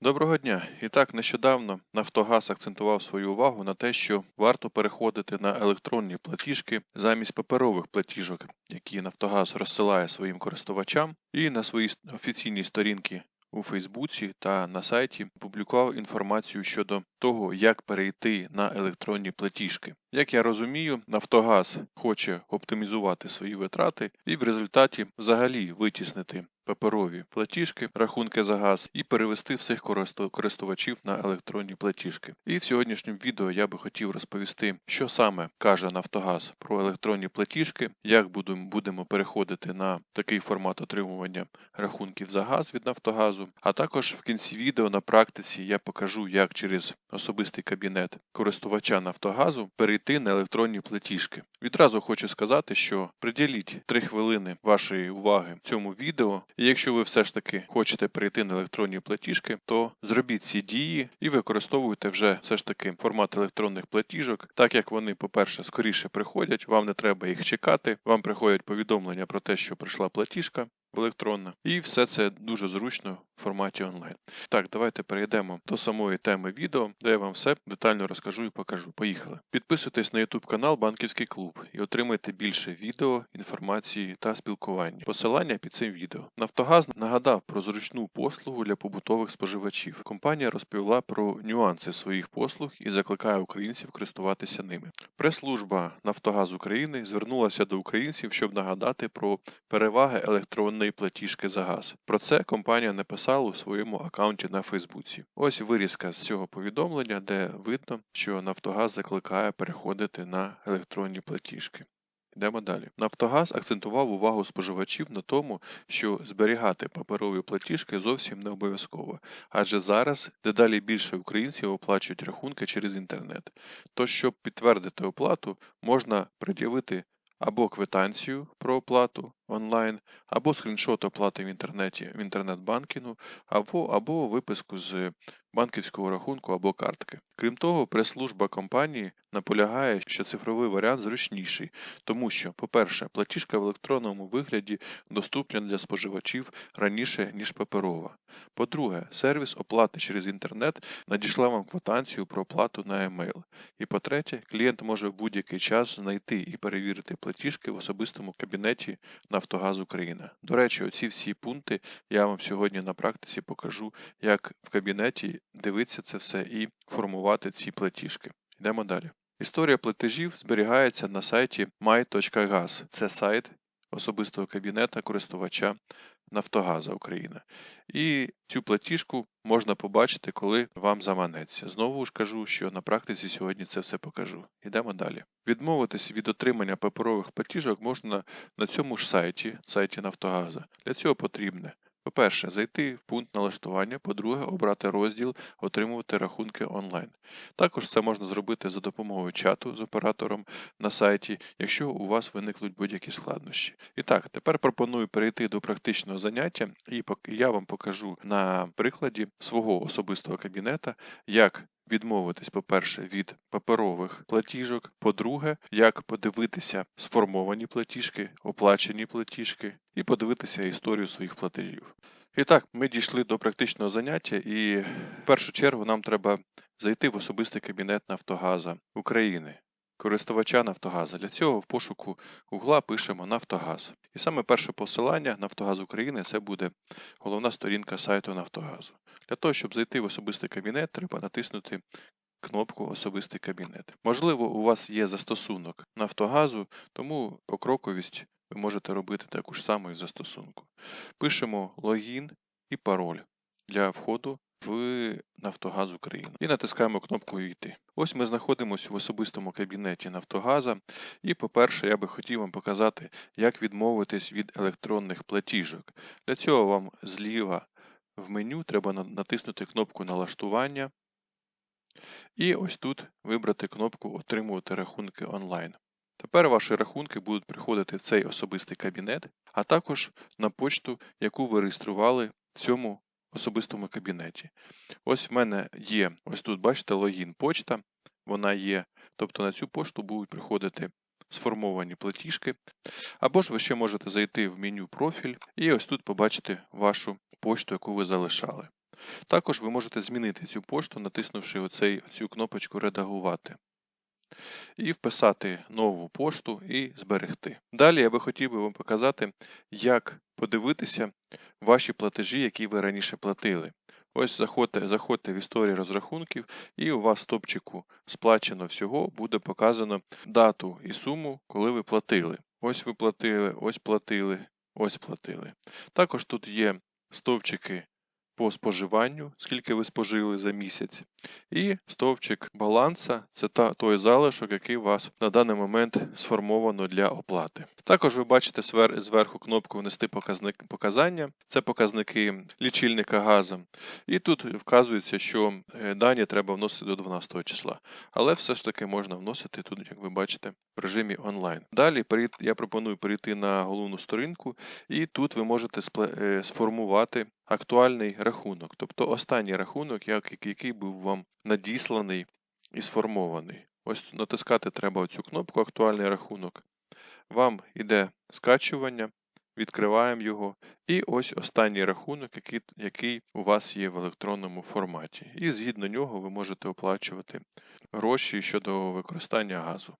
Доброго дня! І так, нещодавно Нафтогаз акцентував свою увагу на те, що варто переходити на електронні платіжки замість паперових платіжок, які Нафтогаз розсилає своїм користувачам, і на своїй офіційній сторінці у Фейсбуці та на сайті публікував інформацію щодо того, як перейти на електронні платіжки. Як я розумію, Нафтогаз хоче оптимізувати свої витрати і в результаті взагалі витіснити паперові платіжки, рахунки за газ і перевести всіх користувачів на електронні платіжки. І в сьогоднішньому відео я би хотів розповісти, що саме каже Нафтогаз про електронні платіжки, як будемо, переходити на такий формат отримування рахунків за газ від Нафтогазу. А також в кінці відео на практиці я покажу, як через особистий кабінет користувача Нафтогазу перейти на електронні платіжки. Відразу хочу сказати, що приділіть 3 хвилини вашої уваги цьому відео. І якщо ви все ж таки хочете перейти на електронні платіжки, то зробіть ці дії і використовуйте вже все ж таки формат електронних платіжок, так як вони, по-перше, скоріше приходять, вам не треба їх чекати, вам приходять повідомлення про те, що прийшла платіжка. Електронна, і все це дуже зручно форматі онлайн. Так, давайте перейдемо до самої теми відео, де я вам все детально розкажу і покажу. Поїхали. Підписуйтесь на YouTube канал Банківський клуб і отримайте більше відео, інформації та спілкування. Посилання під цим відео. Нафтогаз нагадав про зручну послугу для побутових споживачів. Компанія розповіла про нюанси своїх послуг і закликає українців користуватися ними. Прес-служба Нафтогаз України звернулася до українців, щоб нагадати про переваги електронної платіжки за газ. Про це компанія написала у своєму аккаунті на Фейсбуці. Ось вирізка з цього повідомлення, де видно, що Нафтогаз закликає переходити на електронні платіжки. Йдемо далі. Нафтогаз акцентував увагу споживачів на тому, що зберігати паперові платіжки зовсім не обов'язково, адже зараз дедалі більше українців оплачують рахунки через інтернет. Тож, щоб підтвердити оплату, можна пред'явити або квитанцію про оплату онлайн, або скріншот оплати в інтернеті в інтернет-банкінгу, або, або виписку з банківського рахунку або картки. Крім того, прес-служба компанії наполягає, що цифровий варіант зручніший, тому що, по-перше, платіжка в електронному вигляді доступна для споживачів раніше, ніж паперова. По-друге, сервіс оплати через інтернет надійшла вам квитанцію про оплату на емейл. І по-третє, клієнт може в будь-який час знайти і перевірити платіжки в особистому кабінеті Нафтогаз Україна. До речі, оці всі пункти я вам сьогодні на практиці покажу, як в кабінеті дивитися це все і формувати ці платіжки. Йдемо далі. Історія платежів зберігається на сайті my.gas. Це сайт особистого кабінета користувача Нафтогаза Україна. І цю платіжку можна побачити, коли вам заманеться. Знову ж кажу, що на практиці сьогодні це все покажу. Йдемо далі. Відмовитись від отримання паперових платіжок можна на цьому ж сайті, сайті Нафтогаза. Для цього потрібне по-перше, зайти в пункт налаштування, по-друге, обрати розділ Отримувати рахунки онлайн. Також це можна зробити за допомогою чату з оператором на сайті, якщо у вас виникнуть будь-які складнощі. І так, тепер пропоную перейти до практичного заняття, і я вам покажу на прикладі свого особистого кабінета, як відмовитись, по-перше, від паперових платіжок, по-друге, як подивитися сформовані платіжки, оплачені платіжки, і подивитися історію своїх платежів. І так, ми дійшли до практичного заняття, і в першу чергу нам треба зайти в особистий кабінет Нафтогаза України. Користувача Нафтогаза. Для цього в пошуку Гугла пишемо Нафтогаз. І саме перше посилання Нафтогаз України це буде головна сторінка сайту Нафтогазу. Для того, щоб зайти в особистий кабінет, треба натиснути кнопку Особистий кабінет. Можливо, у вас є застосунок Нафтогазу, тому покроковість ви можете робити таку ж саму і застосунку. Пишемо логін і пароль для входу в Нафтогаз України і натискаємо кнопку Війти. Ось ми знаходимося в особистому кабінеті Нафтогаза. І, по-перше, я би хотів вам показати, як відмовитись від електронних платіжок. Для цього вам зліва в меню треба натиснути кнопку налаштування. І ось тут вибрати кнопку Отримувати рахунки онлайн. Тепер ваші рахунки будуть приходити в цей особистий кабінет, а також на почту, яку ви реєстрували в цьому особистому кабінеті. Ось в мене є, ось тут бачите, логін почта, вона є. Тобто на цю пошту будуть приходити сформовані платіжки. Або ж ви ще можете зайти в меню профіль і ось тут побачити вашу пошту, яку ви залишали. Також ви можете змінити цю пошту, натиснувши оцей, цю кнопочку Редагувати. І вписати нову пошту і зберегти. Далі я би хотів би вам показати, як подивитися ваші платежі, які ви раніше платили. Ось заходьте, заходьте в історію розрахунків, і у вас в топчику сплачено всього буде показано дату і суму, коли ви платили. Ось ви платили, ось платили, ось платили. Також тут є стовпчики по споживанню, скільки ви спожили за місяць, і стовпчик баланса це та, той залишок, який у вас на даний момент сформовано для оплати. Також ви бачите зверху кнопку Внести показник, показання, це показники лічильника газу. І тут вказується, що е, дані треба вносити до 12 числа. Але все ж таки можна вносити тут, як ви бачите, в режимі онлайн. Далі я пропоную перейти на головну сторінку, і тут ви можете е, сформувати актуальний рахунок, тобто останній рахунок, як- який був вам надісланий і сформований. Ось натискати треба оцю кнопку Актуальний рахунок. Вам іде скачування, відкриваємо його, і ось останній рахунок, який, який у вас є в електронному форматі. І згідно нього ви можете оплачувати гроші щодо використання газу.